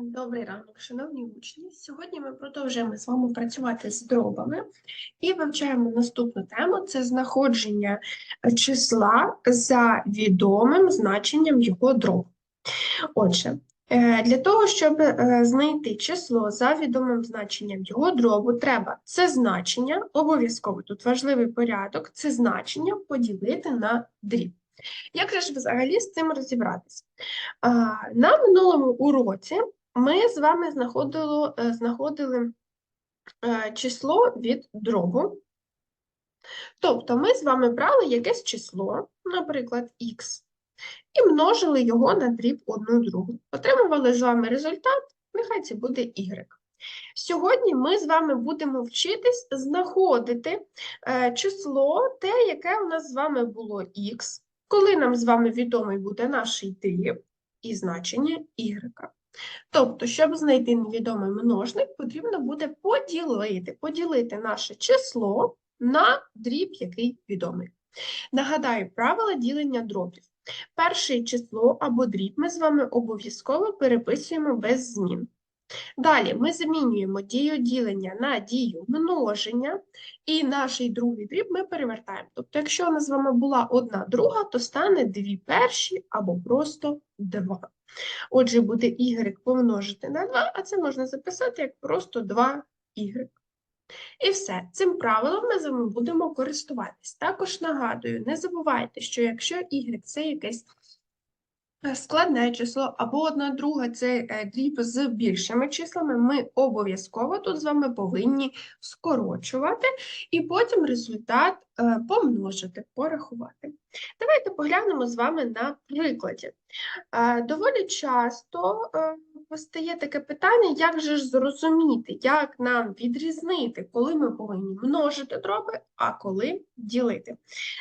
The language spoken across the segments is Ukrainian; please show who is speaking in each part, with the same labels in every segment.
Speaker 1: Добрий ранок, шановні учні. Сьогодні ми продовжуємо з вами працювати з дробами і вивчаємо наступну тему це знаходження числа за відомим значенням його дробу. Отже, е, для того, щоб е, знайти число за відомим значенням його дробу, треба це значення, обов'язково тут важливий порядок, це значення поділити на дріб. Як же ж взагалі з цим розібратися? На минулому уроці ми з вами знаходили, е, знаходили е, число від дробу. Тобто ми з вами брали якесь число, наприклад, х, і множили його на дріб одну другу. Отримували з вами результат, нехай це буде y. Сьогодні ми з вами будемо вчитись знаходити е, число, те, яке у нас з вами було х, коли нам з вами відомий буде наш дріб і значення y. Тобто, щоб знайти невідомий множник, потрібно буде поділити, поділити наше число на дріб, який відомий. Нагадаю, правила ділення дробів. Перше число або дріб ми з вами обов'язково переписуємо без змін. Далі ми замінюємо дію ділення на дію множення, і наш другий дріб ми перевертаємо. Тобто, якщо у нас з вами була одна друга, то стане дві перші або просто два. Отже, буде y помножити на 2, а це можна записати як просто 2y. І все. Цим правилом ми з вами будемо користуватись. Також нагадую, не забувайте, що якщо y це якесь складне число, або одна друга це е, дріб з більшими числами, ми обов'язково тут з вами повинні скорочувати і потім результат е, помножити, порахувати. Давайте поглянемо з вами на прикладі. Е, Доволі часто е, постає таке питання, як же ж зрозуміти, як нам відрізнити, коли ми повинні множити дроби, а коли ділити.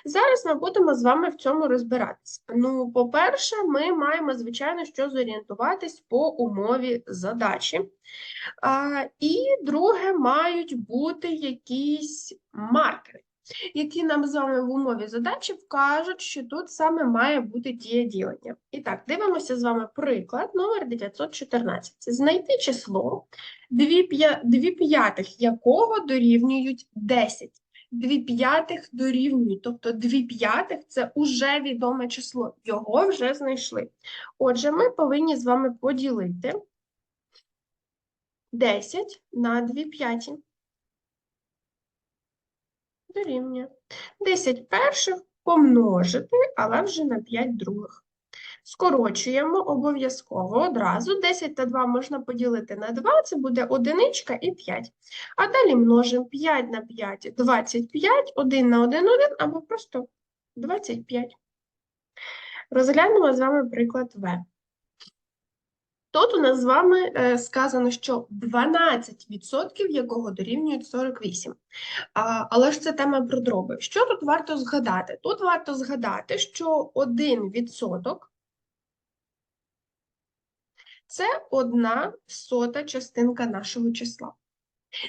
Speaker 1: Зараз ми будемо з вами в цьому розбиратися. Ну, по-перше, ми маємо, звичайно, що зорієнтуватись по умові задачі. А, І друге, мають бути якісь маркери які нам з вами в умові задачі вкажуть, що тут саме має бути дія ділення. І так, дивимося з вами приклад номер 914. Знайти число, 2 п'ятих якого дорівнюють 10. 2 п'ятих дорівнюють, тобто 2 п'ятих – це уже відоме число, його вже знайшли. Отже, ми повинні з вами поділити 10 на 2 п'яті дорівнює. 10 перших помножити, але вже на 5 других. Скорочуємо обов'язково одразу. 10 та 2 можна поділити на 2, це буде одиничка і 5. А далі множимо 5 на 5 – 25, 1 на 1 – 1, або просто 25. Розглянемо з вами приклад В. Тут у нас з вами е, сказано, що 12% якого дорівнюють 48. А, але ж це тема про дроби. Що тут варто згадати? Тут варто згадати, що 1% це одна сота частинка нашого числа.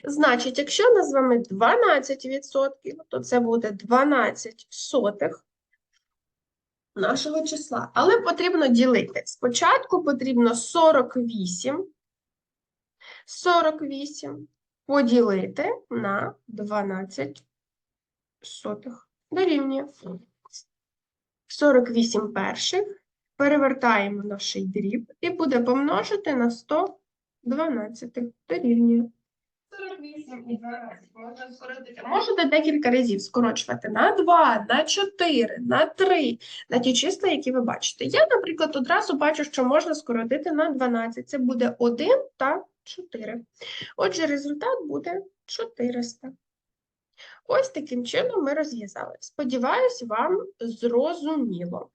Speaker 1: Значить, якщо у нас з вами 12%, то це буде 12 сотих нашого числа. Але потрібно ділити. Спочатку потрібно 48, 48 поділити на 12 сотих. Дорівнює. 48 перших. Перевертаємо наш дріб і буде помножити на 112 дорівнює. 48 і 12 можна скоротити. Можете декілька разів скорочувати на 2, на 4, на 3, на ті числа, які ви бачите. Я, наприклад, одразу бачу, що можна скоротити на 12. Це буде 1 та 4. Отже, результат буде 400. Ось таким чином ми розв'язали. Сподіваюсь, вам зрозуміло.